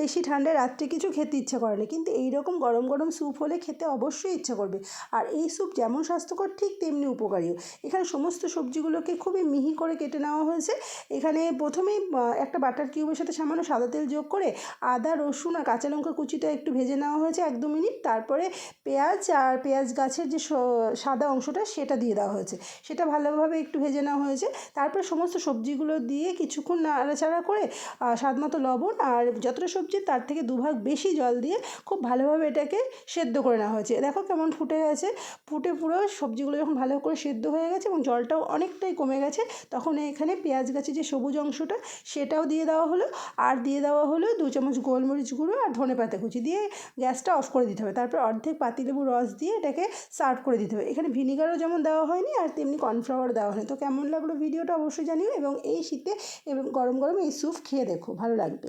বেশি ঠান্ডায় রাত্রে কিছু খেতে ইচ্ছা করে না। কিন্তু এই রকম গরম গরম স্যুপ হলে খেতে অবশ্যই ইচ্ছা করবে। আর এই স্যুপ যেমন স্বাস্থ্যকর, ঠিক তেমনি উপকারীও। এখানে সমস্ত সবজিগুলোকে খুবই মিহি করে কেটে নেওয়া হয়েছে। এখানে প্রথমেই একটা বাটার কিউবের সাথে সামান্য সাদা তেল যোগ করে আদা, রসুন আর কাঁচা লঙ্কা কুচিটা একটু ভেজে নেওয়া হয়েছে এক দু মিনিট। তারপরে পেঁয়াজ আর পেঁয়াজ গাছের যে সাদা অংশটা সেটা দিয়ে দেওয়া হয়েছে। সেটা ভালোভাবে একটু ভেজে নেওয়া হয়েছে। তারপরে সমস্ত সবজিগুলো দিয়ে কিছুক্ষণ নাড়াচাড়া করে স্বাদ মতো লবণ আর যতটা সবজি তার থেকে দুভাগ বেশি জল দিয়ে খুব ভালোভাবে এটাকে সেদ্ধ করে নেওয়া হয়েছে। দেখো কেমন ফুটে গেছে। ফুটে পুরো সবজিগুলো যখন ভালো করে সেদ্ধ হয়ে গেছে এবং জলটাও অনেকটাই কমে গেছে, তখন এখানে পেঁয়াজ গাছের যে সবুজ অংশটা সেটাও দিয়ে দেওয়া হলো। আর দিয়ে দেওয়া হলো দু চামচ গোলমরিচ গুঁড়ো আর ধনে পাতা কুচি দিয়ে গ্যাসটা অফ করে দিতে হবে। তারপর অর্ধেক পাতিলেবু রস দিয়ে এটাকে সার্ভ করে দিতে হবে। এখানে ভিনিগারও যেমন দেওয়া হয়নি আর তেমনি কর্নফ্লাওয়ার দেওয়া হয়নি। তো কেমন লাগল ভিডিওটা অবশ্যই জানিও এবং এই শীতে এবং গরম গরম এই স্যুপ খেয়ে দেখো। ভালো লাগবে।